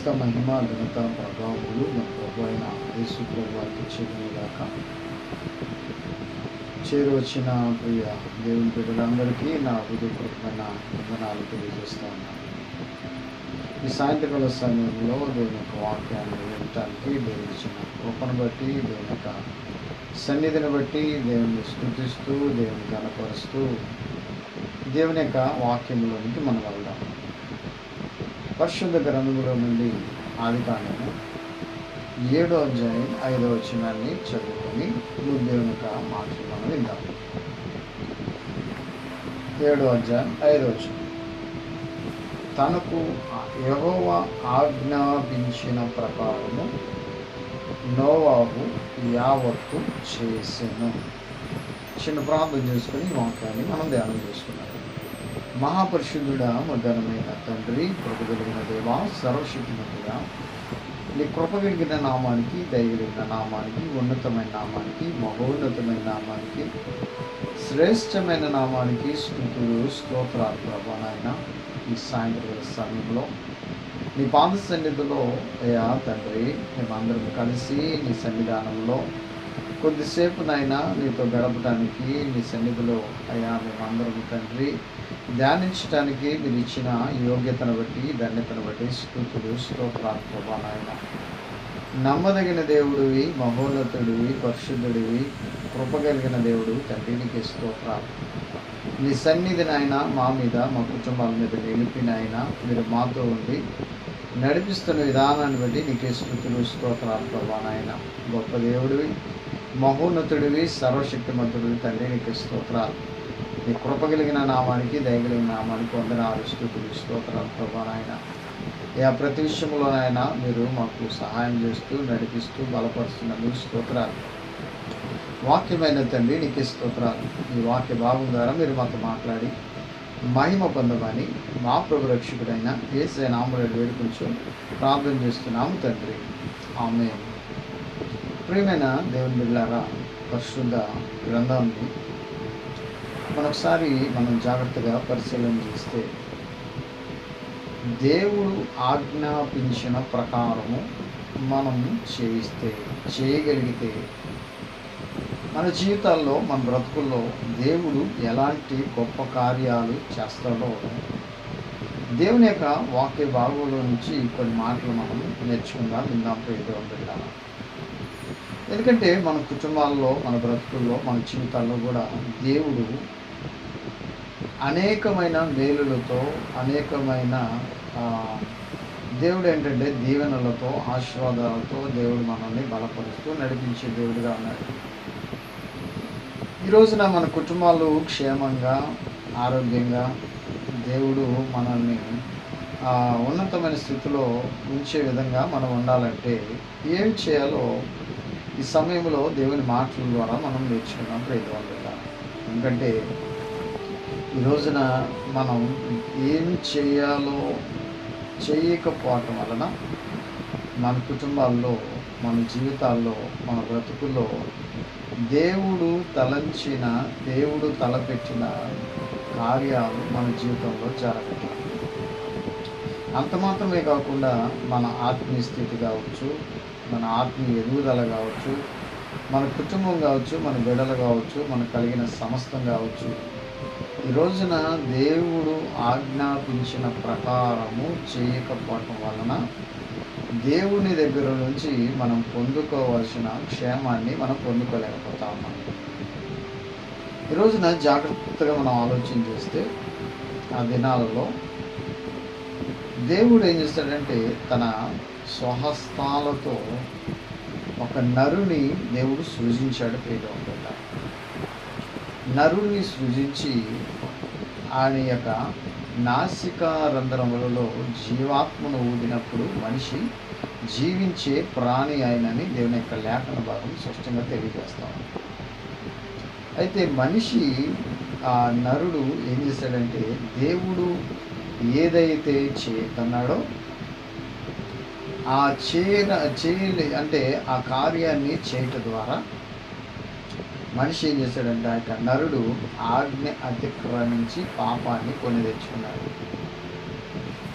సమస్త మహిమ ఘనత ప్రభావములు మన ప్రభు అయిన యేసు ప్రభువారికి చేరువచ్చిన ప్రియ దేవుని బిడ్డలందరికీ నా హృదయపూర్వకమైన వందనాలు తెలియజేస్తా ఉన్నాను. ఈ సాయంత్రకాల సమయంలో దేవుని యొక్క వాక్యాన్ని వినటానికి దేవుని ఇచ్చిన కృపను బట్టి దేవుని యొక్క సన్నిధిని బట్టి దేవుని స్థుతిస్తూ దేవుని కనపరుస్తూ దేవుని యొక్క వాక్యంలోనికి మనం పరిశుద్ధ గ్రంథంలో నుండి ఆది కాండము ఏడో అధ్యాయం ఐదో వచనాన్ని చదువుకొని నువ్వు దేవుని యొక్క మాటలు మనం విందాం. ఏడో అధ్యాయం ఐదో వచనం. తనకు యహోవ ఆజ్ఞాపించిన ప్రకారము నోవాబు యావత్తు చేసెను. చిన్న ప్రార్థన చేసుకుని ఈ వాక్యాన్ని మనం ధ్యానం చేసుకున్నాం మహాపరిశుద్ధుడ మధురమైన తండ్రి కృప కలిగిన దేవా సర్వశక్తిమంతుడా. నీ కృప కలిగిన నామానికి దయగలిగిన నామానికి ఉన్నతమైన నామానికి మహోన్నతమైన నామానికి శ్రేష్టమైన నామానికి స్థుతులు స్తోత్రాలు ప్రభానాయన ఈ సాయంత్రం సమయంలో నీ పాద సన్నిధిలో అయ్యా తండ్రి మేమందరం కలిసి నీ సన్నిధానంలో కొద్దిసేపు నాయన నీతో గడపడానికి నీ సన్నిధిలో అయ్యా మేమందరం తండ్రి ధ్యానించడానికి మీరు ఇచ్చిన యోగ్యతను బట్టి ధన్యతను బట్టి స్థుతులు స్తోత్రాలు ప్రభా నాయన. నమ్మదగిన దేవుడివి మహోన్నతుడివి పరిశుద్ధుడివి కృపగలిగిన దేవుడు తండ్రి నీకు స్తోత్రాలు. నీ సన్నిధి నాయన మా మీద మా కుటుంబాల మీద నిలిపినాయన మీరు మాతో ఉండి నడిపిస్తున్న విధానాన్ని బట్టి నీకే స్థుతులు స్తోత్రాలు ప్రభా నాయన. గొప్ప దేవుడివి మహోన్నతుడివి సర్వశక్తిమంతుడివి తండ్రి నీకు స్తోత్రాలు. నీ కృప కలిగిన నామానికి దయగలిగిన నామానికి వందనాలు స్థుతులు స్తోత్రాలు ప్రభానాయన యా ప్రతి విషయంలోనైనా మీరు మాకు సహాయం చేస్తూ నడిపిస్తూ బలపరుస్తున్నందుకు స్తోత్రాలు. వాక్యమైన తండ్రి నీకు స్తోత్రాలు. ఈ వాక్య భావం ద్వారా మీరు మాతో మాట్లాడి మహిమ పొందమని మా ప్రభు రక్షకుడైన ఏసే నామలు వేడుకొంచు ప్రార్థన చేస్తున్నాము తండ్రి. ఆమె ప్రియమైన దేవుని బిడ్డారా పరిశుద్ధ గ్రంథాన్ని మనొకసారి మనం జాగ్రత్తగా పరిశీలన చేస్తే దేవుడు ఆజ్ఞాపించిన ప్రకారము మనం చేయిస్తే చేయగలిగితే మన జీవితాల్లో మన బ్రతుకుల్లో దేవుడు ఎలాంటి గొప్ప కార్యాలు చేస్తాడో దేవుని యొక్క వాక్య భాగంలో నుంచి కొన్ని మాటలు మనం నేర్చుకుందాం విందాం ప్రియదేవం బిడ్డారా ఎందుకంటే మన కుటుంబాల్లో మన బ్రతుకుల్లో మన జీవితాల్లో కూడా దేవుడు అనేకమైన మేలులతో అనేకమైన దేవుడు ఏంటంటే దీవెనలతో ఆశీర్వాదాలతో దేవుడు మనల్ని బలపరుస్తూ నడిపించే దేవుడుగా ఉన్నాడు. ఈ రోజున మన కుటుంబాలు క్షేమంగా ఆరోగ్యంగా దేవుడు మనల్ని ఉన్నతమైన స్థితిలో ఉంచే విధంగా మనం ఉండాలంటే ఏం చేయాలో ఈ సమయంలో దేవుని మాటల ద్వారా మనం నేర్చుకున్నాం ప్రేతవంతుగా ఎందుకంటే ఈ రోజున మనం ఏం చేయాలో చేయకపోవటం వలన మన కుటుంబాల్లో మన జీవితాల్లో మన బ్రతుకుల్లో దేవుడు తలంచిన దేవుడు తలపెట్టిన కార్యాలు మన జీవితంలో జరగట్లేదు అంత మాత్రమే కాకుండా మన ఆత్మీయ స్థితి కావచ్చు మన ఆత్మీయ ఎదుగుదల కావచ్చు మన కుటుంబం కావచ్చు మన బిడ్డలు కావచ్చు మనకు కలిగిన సమస్తం కావచ్చు. ఈ రోజున దేవుడు ఆజ్ఞాపించిన ప్రకారము చేయకపోవటం వలన దేవుని దగ్గర నుంచి మనం పొందుకోవాల్సిన క్షేమాన్ని మనం పొందుకోలేకపోతా ఉన్నాం ఈ రోజున జాగ్రత్తగా మనం ఆలోచన చేస్తే ఆ దినాలలో దేవుడు ఏం చేస్తాడంటే తన స్వహస్తాలతో ఒక నరుని దేవుడు సృజించాడు ప్రియుడు నరుణ్ణి నరుని సృజించి ఆయన యొక్క నాసిక రంధ్రములలో జీవాత్మను ఊదినప్పుడు మనిషి జీవించే ప్రాణి ఆయనని దేవుని యొక్క లేఖన భాగం స్పష్టంగా తెలియజేస్తాం అయితే మనిషి ఆ నరుడు ఏం చేశాడంటే దేవుడు ఏదైతే చేతన్నాడో ఆ చేయ చేయలే అంటే ఆ కార్యాన్ని చేయటం ద్వారా మనిషి ఏం చేశాడంటే ఆ యొక్క నరుడు ఆజ్ఞ అతిక్రమించి పాపాన్ని కొని తెచ్చుకున్నాడు.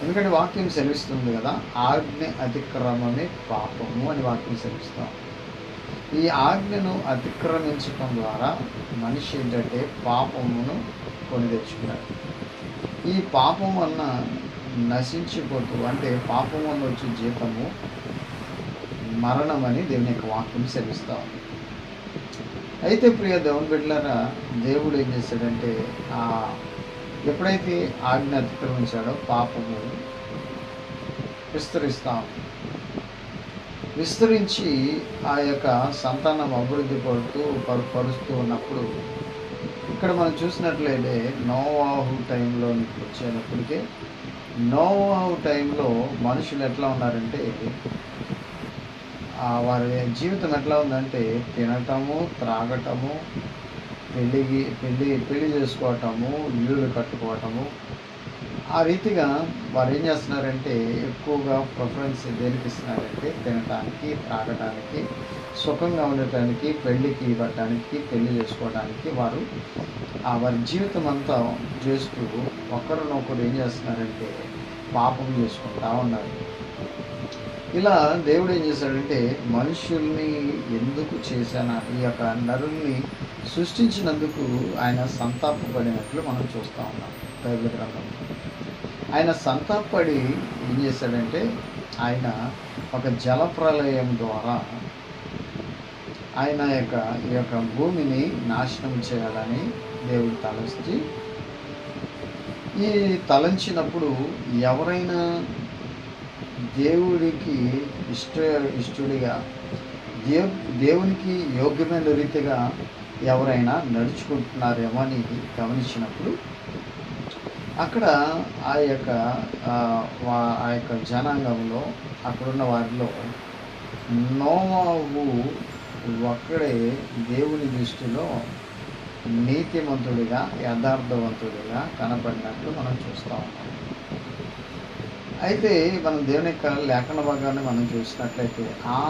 ఎందుకంటే వాక్యం సెలవిస్తుంది కదా ఆజ్ఞ అతిక్రమమే పాపము అని వాక్యం సెలవిస్తాం. ఈ ఆజ్ఞను అతిక్రమించటం ద్వారా మనిషి ఏంటంటే పాపమును కొని తెచ్చుకున్నాడు. ఈ పాపం వలన నశించిపోతూ అంటే పాపం వల్ల వచ్చే జీతము మరణం అని దేవుని యొక్క వాక్యం సెలవిస్తా ఉంది అయితే ప్రియ దేవుని బిడ్డలారా దేవుడు ఏం చేశాడంటే ఆ ఎప్పుడైతే ఆజ్ఞ అతిక్రమించాడో పాపము విస్తరిస్తాం ఉంది. విస్తరించి ఆ యొక్క సంతానం అభివృద్ధి పడుతూ పరుస్తూ ఉన్నప్పుడు ఇక్కడ మనం చూసినట్లయితే నోవాహు టైంలోనికి వచ్చేటప్పటికే నో టైంలో మనుషులు ఎట్లా ఉన్నారంటే ఆ వారి జీవితం ఎట్లా ఉందంటే తినటము త్రాగటము పెళ్ళికి పెళ్ళి పెళ్ళి చేసుకోవటము ఇల్లులు కట్టుకోవటము. ఆ రీతిగా వారు ఏం చేస్తున్నారంటే ఎక్కువగా ప్రిఫరెన్స్ దేనికి ఇస్తున్నారంటే తినటానికి త్రాగటానికి సుఖంగా ఉండటానికి పెళ్ళికి ఇవ్వటానికి పెళ్ళి చేసుకోవడానికి వారు ఆ వారి జీవితం అంతా చేస్తూ ఒకరినొకరు ఏం చేస్తున్నారంటే పాపం చేసుకుంటా ఉన్నారు. ఇలా దేవుడు ఏం చేశాడంటే మనుషుల్ని ఎందుకు చేశాన? ఈ యొక్క నరుల్ని సృష్టించినందుకు ఆయన సంతాపపడినట్లు మనం చూస్తూ ఉన్నాం. బైబిల్ గ్రంథం ఆయన సంతాపడి ఏం చేశాడంటే ఆయన ఒక జలప్రలయం ద్వారా ఆయన యొక్క ఈ యొక్క భూమిని నాశనం చేయాలని దేవుడు తలచి ఈ తలంచినప్పుడు ఎవరైనా దేవుడికి ఇష్ట ఇష్టుడిగా దేవు దేవునికి యోగ్యమైన రీతిగా ఎవరైనా నడుచుకుంటున్నారేమో అని గమనించినప్పుడు అక్కడ ఆ యొక్క ఆ, వా- ఆ యొక్క జనాంగంలో అక్కడున్న వారిలో నోవాహు ఒక్కడే దేవుని దృష్టిలో నీతిమంతుడిగా యథార్థవంతుడిగా కనపడినట్లు మనం చూస్తూ. ఉన్నాం అయితే మనం దేవుని యొక్క లేఖన భాగాన్ని మనం చూసినట్లయితే ఆ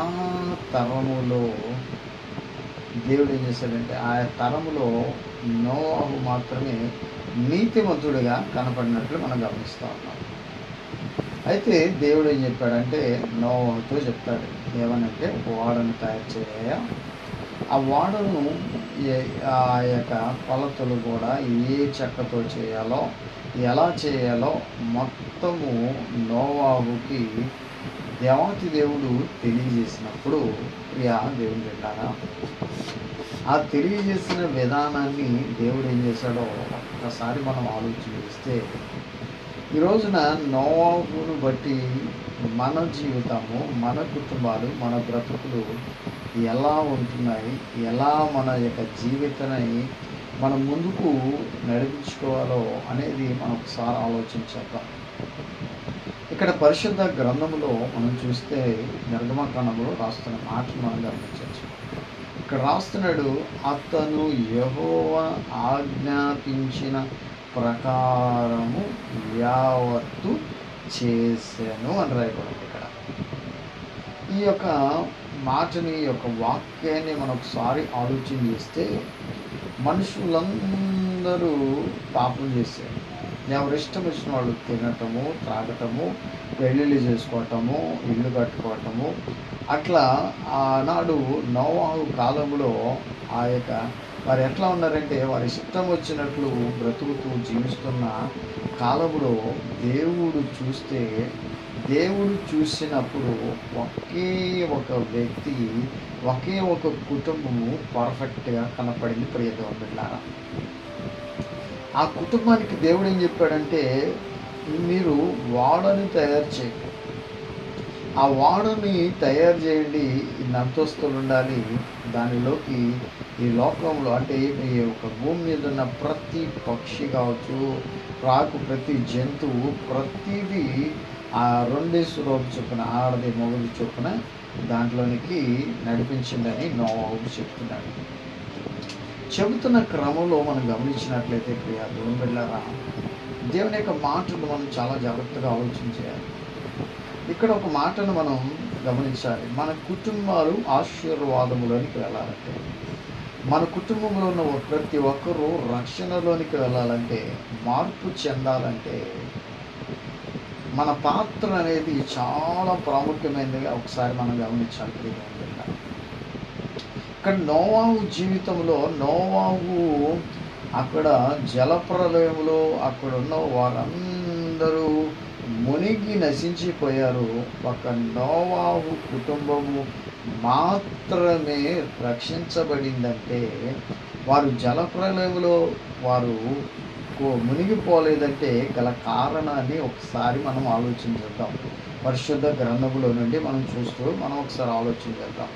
తరములో దేవుడు ఏం చేశాడంటే ఆ తరములో నోవాహు మాత్రమే నీతిమంతుడిగా కనపడినట్లు మనం గమనిస్తూ ఉన్నాం. అయితే దేవుడు ఏం చెప్పాడంటే నోవాహుతో చెప్తాడు ఏమనంటే ఓడను తయారు చేయ ఆ ఓడను ఆ యొక్క కొలతలు కూడా ఏ చెక్కతో చేయాలో ఎలా చేయాలో మొత్తము నోవాబుకి దేవాతి దేవుడు తెలియజేసినప్పుడు ప్రియా దేవుడు వెళ్ళారా ఆ తెలియజేసిన విధానాన్ని దేవుడు ఏం చేశాడో ఒక్కసారి మనం ఆలోచన చేస్తే ఈ రోజున నోవును బట్టి మన జీవితము మన కుటుంబాలు మన బ్రతుకులు ఎలా ఉంటున్నాయి ఎలా మన యొక్క జీవితాన్ని మనం ముందుకు నడిపించుకోవాలో అనేది మనం ఒకసారి ఆలోచించేద్దాం ఇక్కడ పరిశుద్ధ గ్రంథంలో మనం చూస్తే నిర్గమకాండంలో రాస్తున్న మాట మనం గమనించవచ్చు. ఇక్కడ రాస్తున్నాడు అతను యహోవ ఆజ్ఞాపించిన ప్రకారము యావత్తు చేశాను అని రాయబడింది ఇక్కడ. ఈ యొక్క మాటని ఈ యొక్క వాక్యాన్ని మనం ఒకసారి ఆలోచన చేస్తే మనుషులందరూ పాపం చేశారు ఎవరి ఇష్టం వచ్చిన వాళ్ళు తినటము త్రాగటము పెళ్ళిళ్ళు చేసుకోవటము ఇల్లు కట్టుకోవటము అట్లా ఆనాడు నోవాహు కాలంలో ఆ యొక్క వారు ఎట్లా ఉన్నారంటే వారి ఇష్టం వచ్చినట్లు బ్రతుకుతూ జీవిస్తున్న కాలంలో దేవుడు చూస్తే దేవుడు చూసినప్పుడు ఒకే ఒక వ్యక్తి ఒకే ఒక కుటుంబము పర్ఫెక్ట్గా కనపడింది. ప్రియదేవం బిడ్డారా ఆ కుటుంబానికి దేవుడు ఏం చెప్పాడంటే మీరు వాడని తయారు చేయండి. ఆ వాడని తయారు చేయండి ఇన్ని అంతస్తులు ఉండాలి. దానిలోకి ఈ లోకంలో అంటే ఈ యొక్క భూమి మీద ఉన్న ప్రతి పక్షి కావచ్చు రాకు ప్రతి జంతువు ప్రతిదీ ఆ రెండేసు రోజు చొప్పున ఆడది మొగది చొప్పున దాంట్లోనికి నడిపించిందని నోవాహు చెప్తున్నాడు. చెబుతున్న క్రమంలో మనం గమనించినట్లయితే ప్రియా దేవుని బిడ్డలారా దేవుని యొక్క మాటలు మనం చాలా జాగ్రత్తగా ఆలోచన చేయాలి. ఇక్కడ ఒక మాటను మనం గమనించాలి. మన కుటుంబాలు ఆశీర్వాదములోనికి వెళ్ళాలంటే మన కుటుంబంలో ఉన్న ప్రతి ఒక్కరూ రక్షణలోనికి వెళ్ళాలంటే మార్పు చెందాలంటే మన పాత్ర అనేది చాలా ప్రాముఖ్యమైనదిగా ఒకసారి మనం గమనించాలి. ఇక్కడ నోవాహు జీవితంలో నోవాహు అక్కడ జలప్రలయంలో అక్కడ ఉన్న వారందరూ మునిగి నశించిపోయారు. ఒక నోవాహు కుటుంబము మాత్రమే రక్షించబడిందంటే వారు జలప్రలయంలో వారు కో- మునిగిపోలేదంటే గల కారణాన్ని ఒకసారి మనం ఆలోచించేద్దాం పరిశుద్ధ గ్రంథములో నుండి మనం చూస్తూ మనం ఒకసారి ఆలోచించేద్దాం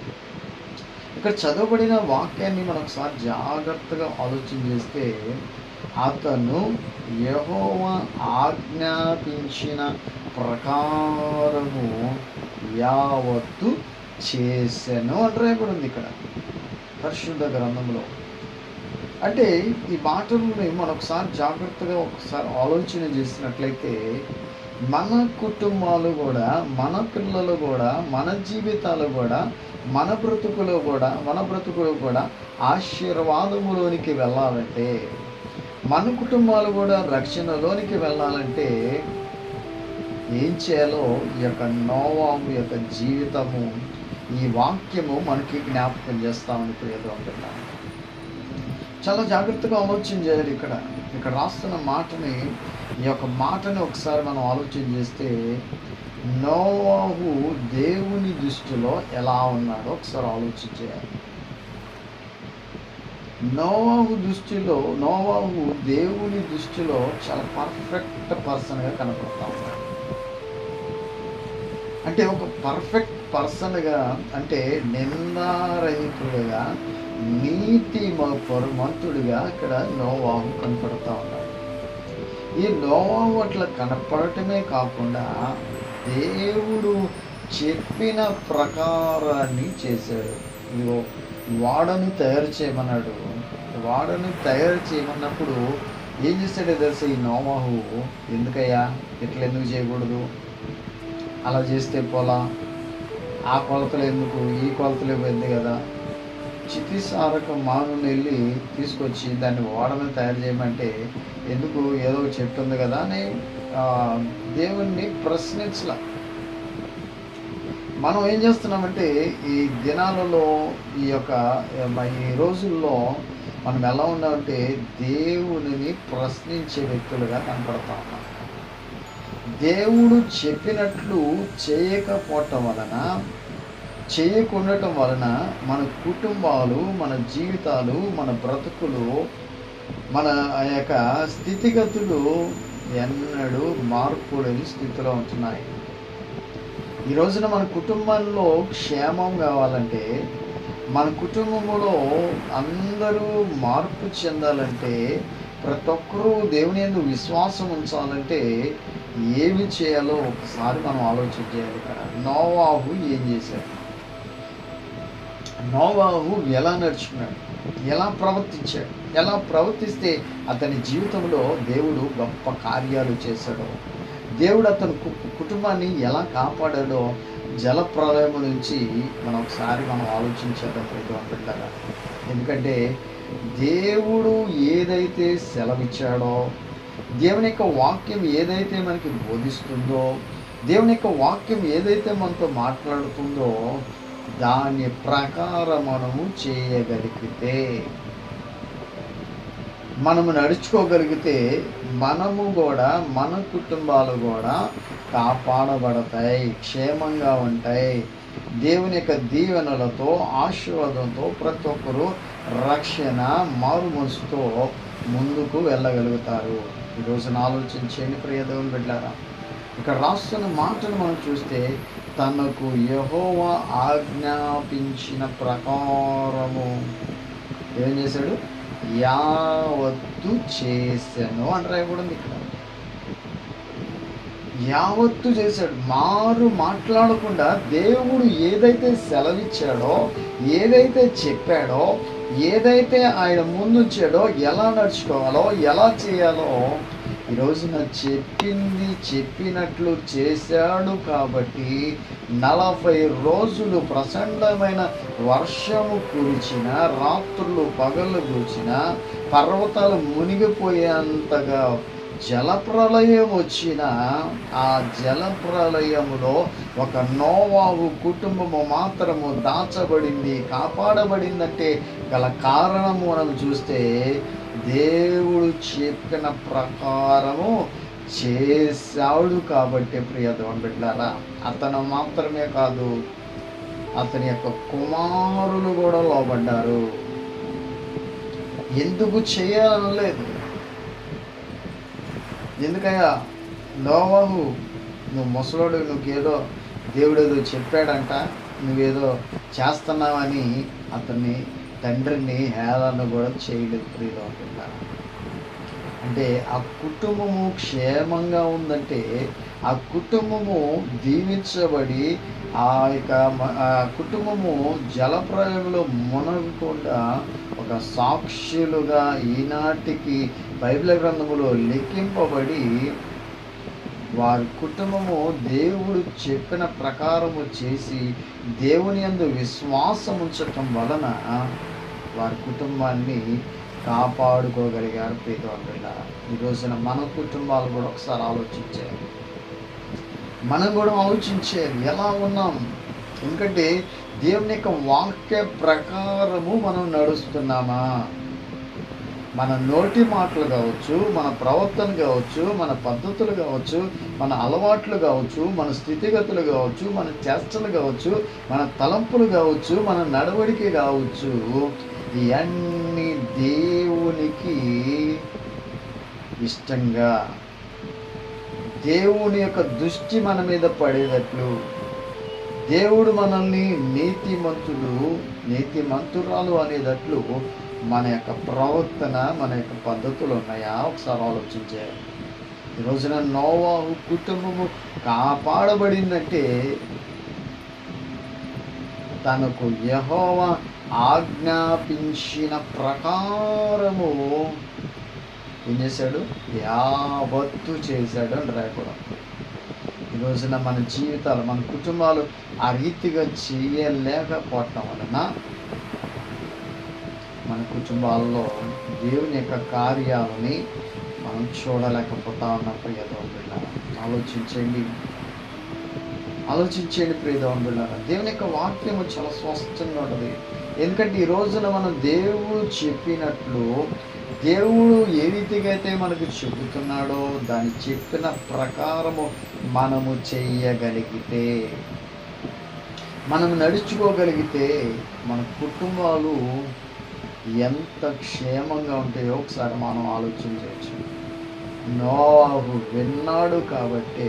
ఇక్కడ చదవబడిన వాక్యాన్ని మనం ఒకసారి జాగ్రత్తగా ఆలోచన చేస్తే అతను యెహోవా ఆజ్ఞాపించిన ప్రకారము యావత్తు చేసెను అని రాయబడింది ఇక్కడ. పరిశుద్ధ గ్రంథంలో. అంటే ఈ మాటలని మనొకసారి జాగ్రత్తగా ఒకసారి ఆలోచన చేసినట్లయితే మన కుటుంబాలు కూడా మన పిల్లలు కూడా మన జీవితాలు కూడా మన బ్రతుకులో కూడా మన బ్రతుకులో కూడా ఆశీర్వాదములోనికి వెళ్ళాలంటే మన కుటుంబాలు కూడా రక్షణలోనికి వెళ్ళాలంటే ఏం చేయాలో ఈ యొక్క నోవాము యొక్క జీవితము ఈ వాక్యము మనకి జ్ఞాపకం చేస్తామని ప్రియతో అంటున్నాను చాలా జాగ్రత్తగా ఆలోచన చేయాలి ఇక్కడ. ఇక్కడ రాస్తున్న మాటని ఈ యొక్క మాటని ఒకసారి మనం ఆలోచన చేస్తే నోవాహు దేవుని దృష్టిలో ఎలా ఉన్నాడో ఒకసారి ఆలోచించేయాలి నోవాహు దృష్టిలో నోవాహు దేవుని దృష్టిలో చాలా పర్ఫెక్ట్ పర్సన్గా కనపడతా ఉన్నాడు. అంటే ఒక పర్ఫెక్ట్ పర్సన్గా అంటే నిందారహితుడుగా నీతి మంతుడిగా ఇక్కడ నోవాహు కనపడతా ఉన్నాడు. ఈ నోవాహు అట్లా కనపడటమే కాకుండా దేవుడు చెప్పిన ప్రకారాన్ని చేశాడు. ఇదిగో వాడని తయారు చేయమన్నాడు. వాడని తయారు చేయమన్నప్పుడు ఏం చేస్తాడో తెలుసు ఈ నోమాహు ఎందుకయ్యా? ఇట్లా ఎందుకు చేయకూడదు? అలా చేస్తే పోలా? ఆ కొలతలు ఎందుకు? ఈ కొలతలు ఇవ్వద్దు కదా? చితిసారక మానుని వెళ్ళి తీసుకొచ్చి దాన్ని వాడని తయారు చేయమంటే ఎందుకు? ఏదో ఒకటి చెట్టు ఉంది కదా అని దేవుణ్ణి ప్రశ్నించలా. మనం ఏం చేస్తున్నామంటే ఈ దినాలలో ఈ యొక్క ఈ రోజుల్లో మనం ఎలా ఉన్నామంటే దేవుని ప్రశ్నించే వ్యక్తులుగా కనపడతా ఉన్నాం. దేవుడు చెప్పినట్లు చేయకపోవటం వలన చేయకుండటం వలన మన కుటుంబాలు మన జీవితాలు మన బ్రతుకులు మన ఆ యొక్క స్థితిగతులు ఎన్నడూ మార్పు లేని స్థితిలో ఉంటున్నాయి. ఈ రోజున మన కుటుంబంలో క్షేమం కావాలంటే మన కుటుంబంలో అందరూ మార్పు చెందాలంటే ప్రతి ఒక్కరూ దేవుని యందు విశ్వాసం ఉంచాలంటే ఏమి చేయాలో ఒకసారి మనం ఆలోచన చేయాలి ఇక్కడ. నోవాహు ఏం చేశాడు? నోవాహు ఎలా నడుచుకున్నాడు? ఎలా ప్రవర్తించాడు? ఎలా ప్రవర్తిస్తే అతని జీవితంలో దేవుడు గొప్ప కార్యాలు చేశాడో దేవుడు అతని కు- కుటుంబాన్ని ఎలా కాపాడాడో జల ప్రళయం నుంచి మనం ఒకసారి మనం ఆలోచించేద్దాం ప్రతి ఎందుకంటే దేవుడు ఏదైతే సెలవిచ్చాడో దేవుని యొక్క వాక్యం ఏదైతే మనకి బోధిస్తుందో దేవుని యొక్క వాక్యం ఏదైతే మనతో మాట్లాడుతుందో దాని ప్రకారం మనము చేయగలిగితే మనము నడుచుకోగలిగితే మనము కూడా మన కుటుంబాలు కూడా కాపాడబడతాయి క్షేమంగా ఉంటాయి. దేవుని యొక్క దీవెనలతో ఆశీర్వాదంతో ప్రతి ఒక్కరూ రక్షణ మారుమనసుతో ముందుకు వెళ్ళగలుగుతారు. ఈ రోజున ఆలోచించేయండి బిడ్డారా. ఇక్కడ రాస్తున్న మాటను మనం చూస్తే తనకు యహోవా ఆజ్ఞాపించిన ప్రకారము. ఏం చేశాడు? యావత్తు చేశాను అని రాయకూడదు ఇక్కడ. యావత్తు చేశాడు. మారు మాట్లాడకుండా దేవుడు ఏదైతే సెలవిచ్చాడో ఏదైతే చెప్పాడో ఏదైతే ఆయన ముందుంచాడో ఎలా నడుచుకోవాలో ఎలా చేయాలో రోజున చెప్పింది చెప్పినట్లు చేశాడు కాబట్టి నలభై రోజులు ప్రచండమైన వర్షము కురిచిన రాత్రులు పగళ్ళు కురిచిన పర్వతాలు మునిగిపోయేంతగా జలప్రలయం వచ్చిన ఆ జలప్రలయములో ఒక నోవాహు కుటుంబము మాత్రము దాచబడింది కాపాడబడిందంటే గల కారణము మనం చూస్తే దేవుడు చెప్పిన ప్రకారము చేశాడు కాబట్టి ప్రియదేవన్ బిడ్డారా అతను మాత్రమే కాదు అతని యొక్క కుమారులు కూడా లోబడ్డారు. ఎందుకు చేయాలనలేదు? ఎందుకయ్యా? నోవాహు నువ్వు ముసలోడు నువ్వేదో దేవుడు ఏదో చెప్పాడంట నువ్వేదో చేస్తున్నావని అతన్ని తండ్రిని హేళన కూడా చేయలేదు ప్రియులు అంటే ఆ కుటుంబము క్షేమంగా ఉందంటే ఆ కుటుంబము దీవించబడి ఆ యొక్క ఆ కుటుంబము జలప్రయోగంలో మునగకుండా యొక్క సాక్షులుగా ఈనాటికి బైబిల్ గ్రంథములో లెక్కింపబడి వారి కుటుంబము దేవుడు చెప్పిన ప్రకారము చేసి దేవుని అందు విశ్వాసం ఉంచటం వలన వారి కుటుంబాన్ని కాపాడుకోగలిగారు ప్రీతవంతుల ఈ రోజున మన కుటుంబాలు కూడా ఒకసారి ఆలోచించాలి. మనం కూడా ఆలోచించేది ఎలా ఉన్నాం? ఎందుకంటే దేవుని యొక్క వాక్య ప్రకారము మనం నడుస్తున్నామా? మన నోటి మాటలు కావచ్చు మన ప్రవర్తన కావచ్చు మన పద్ధతులు కావచ్చు మన అలవాట్లు కావచ్చు మన స్థితిగతులు కావచ్చు మన చేష్టలు కావచ్చు మన తలంపులు కావచ్చు మన నడవడికి కావచ్చు ఇవన్నీ దేవునికి ఇష్టంగా. దేవుని యొక్క దృష్టి మన మీద పడేటట్లు. దేవుడు మనల్ని నీతిమంతుడు నీతిమంతురాలు అనేటట్లు మన యొక్క ప్రవర్తన మన యొక్క పద్ధతులు ఉన్నాయా? ఒకసారి ఆలోచించే. ఈ రోజున నోవాహు కుటుంబము కాపాడబడిందంటే తనకు యహోవ ఆజ్ఞాపించిన ప్రకారము ఏం చేశాడు? యావత్తు చేశాడు అని రాయకూడదు రోజున మన జీవితాలు మన కుటుంబాలు ఆ రీతిగా చేయలేకపోవటం వలన మన కుటుంబాల్లో దేవుని యొక్క కార్యాలని మనం చూడలేకపోతా ఉన్న ప్రియదవం ఆలోచించండి ఆలోచించండి ప్రియదవం దేవుని యొక్క వాక్యము చాలా స్పష్టంగా ఉంటుంది. ఎందుకంటే ఈ రోజున మనం దేవుడు చెప్పినట్లు దేవుడు ఏ రీతిగా అయితే మనకు చెబుతున్నాడో దాన్ని చెప్పిన ప్రకారము మనము చేయగలిగితే మనం నడుచుకోగలిగితే మన కుటుంబాలు ఎంత క్షేమంగా ఉంటాయో ఒకసారి మనం ఆలోచన చేయొచ్చు. నోవాహు విన్నాడు కాబట్టి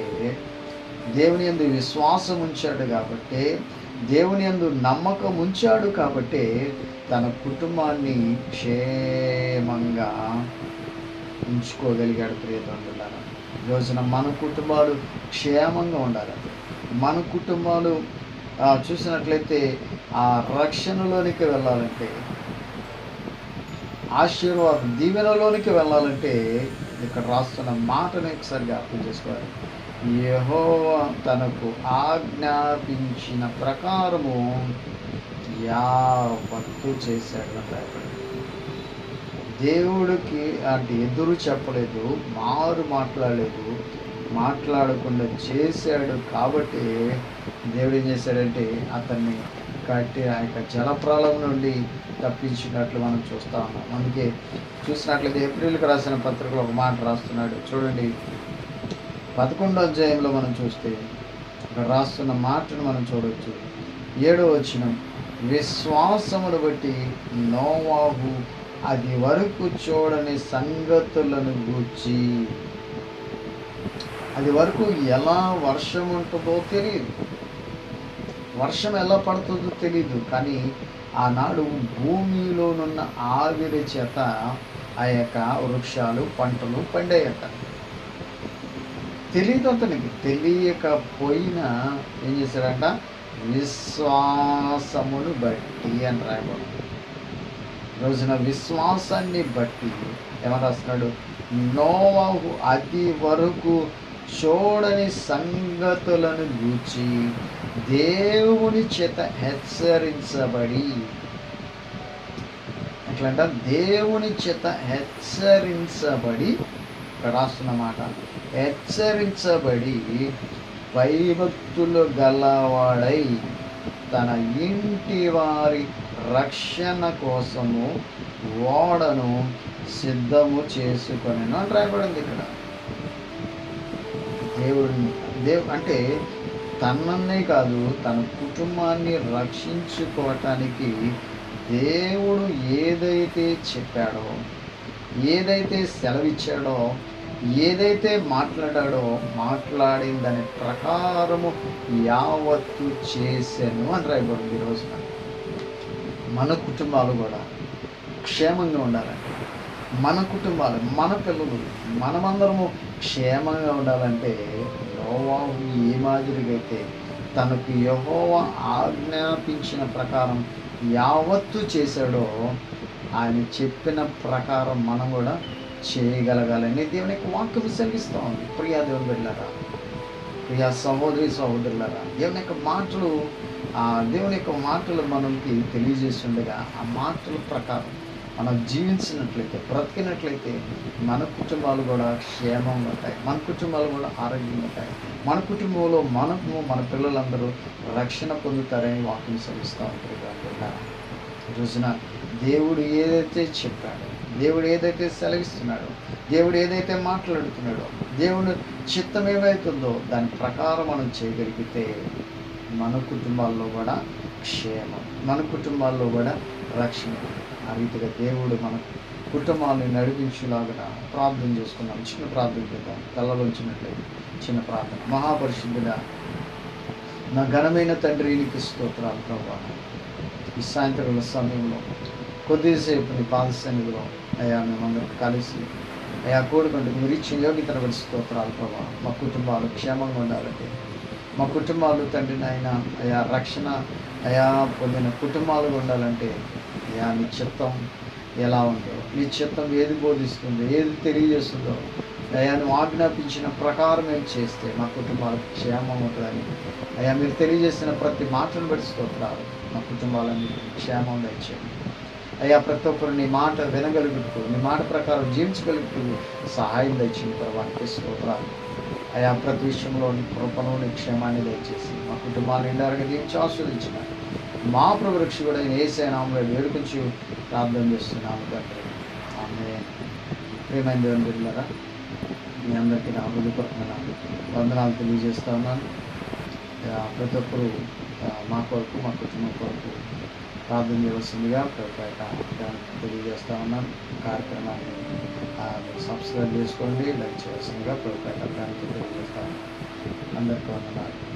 దేవుని ఎందుకు విశ్వాసం ఉంచాడు కాబట్టి దేవుని అందు నమ్మకం ఉంచాడు కాబట్టి తన కుటుంబాన్ని క్షేమంగా ఉంచుకోగలిగాడు ప్రియతండ్రులారా. రోజున మన కుటుంబాలు క్షేమంగా ఉండాలి. మన కుటుంబాలు చూసినట్లయితే ఆ రక్షణలోనికి వెళ్ళాలంటే ఆశీర్వాద దీవెనలోనికి వెళ్ళాలంటే ఇక్కడ రాస్తున్న మాటని ఒకసారి జ్ఞాపకం చేసుకోవాలి. యహో తనకు ఆజ్ఞాపించిన ప్రకారము యావత్తు చేశాడు దేవుడికి అంటే ఎదురు చెప్పలేదు మారు మాట్లాడలేదు మాట్లాడకుండా చేశాడు కాబట్టి దేవుడు ఏం చేశాడంటే అతన్ని కట్టి ఆ యొక్క జలప్రాలం నుండి తప్పించినట్లు మనం చూస్తా ఉన్నాం. అందుకే చూసినట్లయితే ఏప్రిల్కి రాసిన పత్రికలో ఒక మాట రాస్తున్నాడు. చూడండి పదకొండో అధ్యాయంలో మనం చూస్తే ఇక్కడ రాస్తున్న మాటను మనం చూడవచ్చు ఏడో వచ్చిన విశ్వాసమును బట్టి నోవాహు అది వరకు చూడని సంగతులను గూర్చి. అది వరకు ఎలా వర్షం ఉంటుందో తెలియదు వర్షం ఎలా పడుతుందో తెలియదు కానీ ఆనాడు భూమిలోనున్న ఆవిరి చేత ఆ యొక్క వృక్షాలు పంటలు పండాయట. తెలియదు అతనికి. తెలియకపోయినా ఏం చేశాడంట? విశ్వాసమును బట్టి అని రాయబడింది. రోజున విశ్వాసాన్ని బట్టి ఏమని రాస్తున్నాడు? నోవాహు అది వరకు చూడని సంగతులను గూర్చి దేవుని చేత హెచ్చరించబడి ఎట్లంట? దేవుని చేత హెచ్చరించబడి ఇక్కడ రాస్తున్న మాట హెచ్చరించబడి భయభక్తులు గలవాడై తన ఇంటి వారి రక్షణ కోసము ఓడను సిద్ధము చేసుకొని అని రాయబడింది ఇక్కడ. దేవుడిని దేవు అంటే తనన్నే కాదు తన కుటుంబాన్ని రక్షించుకోవటానికి దేవుడు ఏదైతే చెప్పాడో ఏదైతే సెలవిచ్చాడో ఏదైతే మాట్లాడాడో మాట్లాడిన దాని ప్రకారము యావత్తు చేశాను అని రాయబడింది ఈరోజు మన కుటుంబాలు కూడా క్షేమంగా ఉండాలంటే మన కుటుంబాలు మన పిల్లలు మనమందరము క్షేమంగా ఉండాలంటే నోవాహు ఏ మాదిరిగా అయితే తనకు యహోవ ఆజ్ఞాపించిన ప్రకారం యావత్తు చేశాడో ఆయన చెప్పిన ప్రకారం మనం కూడా చేయగలగాలని దేవుని యొక్క వాక్యం సెలవిస్తూ ఉంది ప్రియా దేవుని బిడ్డలారా ప్రియా సహోదరి సహోదరులారా దేవుని యొక్క మాటలు ఆ దేవుని యొక్క మాటలు మనకి తెలియజేస్తుండగా ఆ మాటల ప్రకారం మనం జీవించినట్లయితే బ్రతికినట్లయితే మన కుటుంబాలు కూడా క్షేమంగా ఉంటాయి మన కుటుంబాలు కూడా ఆరోగ్యంగా ఉంటాయి. మన కుటుంబంలో మనకు మన పిల్లలందరూ రక్షణ పొందుతారని వాక్యం సెలవిస్తూ ఉంటారు రోజున దేవుడు ఏదైతే చెప్పాడో దేవుడు ఏదైతే సెలవిస్తున్నాడో దేవుడు ఏదైతే మాట్లాడుతున్నాడో దేవుడు చిత్తం ఏమైతుందో దాని ప్రకారం మనం చేయగలిగితే మన కుటుంబాల్లో కూడా క్షేమం మన కుటుంబాల్లో కూడా రక్షణ. ఆ రీతిగా దేవుడు మన కుటుంబాన్ని నడిపించేలాగా ప్రార్థన చేసుకున్నాం. చిన్న ప్రార్థన చేద్దాం. కళ్ళలో చిన్న ప్రార్థన. మహాపరిశుద్ధుడా నా ఘనమైన తండ్రి నీకు స్తోత్రాలు ప్రభా. ఈ సాయంత్రం సమయంలో కొద్దిసేపు నీ పాద సన్నిధిలో అయ్యా మేమందరం కలిసి అయ్యా కోరుకుంటూ మీరు ఇచ్చిన యోగ్యతను బట్టి స్తోత్రాలు ప్రభా. మా కుటుంబాలు క్షేమంగా ఉండాలంటే మా కుటుంబాలు తండ్రి నాయన అయా రక్షణ అయా పొందిన కుటుంబాలు ఉండాలంటే అయా నీ చిత్తం ఎలా ఉందో నీ చిత్తం ఏది బోధిస్తుందో ఏది తెలియజేస్తుందో అయా నువ్వు ఆజ్ఞాపించిన ప్రకారం ఏం చేస్తే మా కుటుంబాలకు క్షేమం ఉంటుందని అయ్యా మీరు తెలియజేసిన ప్రతి మాటను బట్టి స్తోత్రాలు. మా కుటుంబాలన్నీ క్షేమం దయచేయండి అయ్యా ప్రతి ఒక్కరు నీ మాట వినగలుగుతూ నీ మాట ప్రకారం జీవించగలుగుతూ సహాయం దయచేయండి ప్రభానికి స్తోత్రాలు. అయా ప్రతి విషయంలో నీ కృపను నీ క్షేమాన్ని దయచేసి మా కుటుంబాన్ని నిండారని దీవించి ఆస్వాదించిన మా ప్రవృక్షి కూడా అయిన వేడుకొచ్చి ప్రార్థన చేస్తున్నాము తండ్రి. ఆమె ప్రేమైన దేవుని బిడ్డలారా మీ అందరికీ నా హృదయపూర్వకమైన వందనాలు తెలియజేస్తా ఉన్నాను. ప్రతి ఒక్కరు మా కొరకు మా కుటుంబం కొరకు ప్రార్థన చేయవలసిందిగా ప్రభుత్వ తెలియజేస్తా ఉన్నాను కార్యక్రమాన్ని ఆ, సబ్స్క్రైబ్ చేసుకోండి లైక్ చేయవలసిందిగా ప్రభుత్వ తెలియజేస్తాను అందరికీ వందనాలు.